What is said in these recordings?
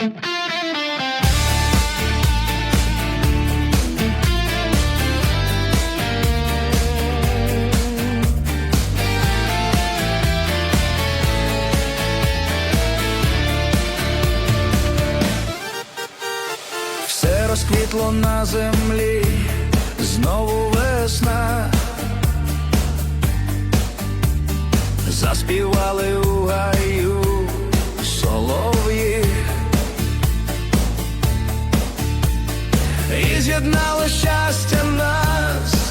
Все розквітло на землі, знову весна. Заспівали у гаю з'єднало щастя нас.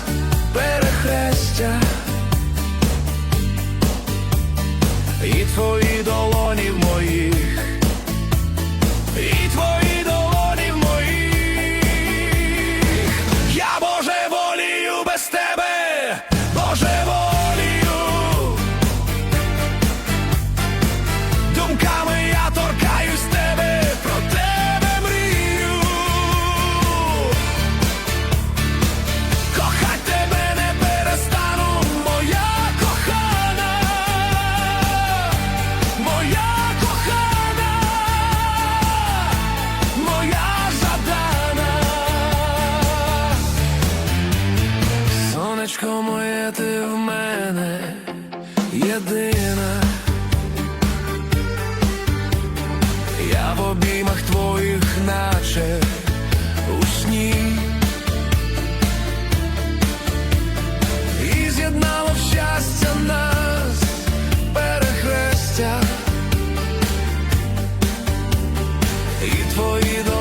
podido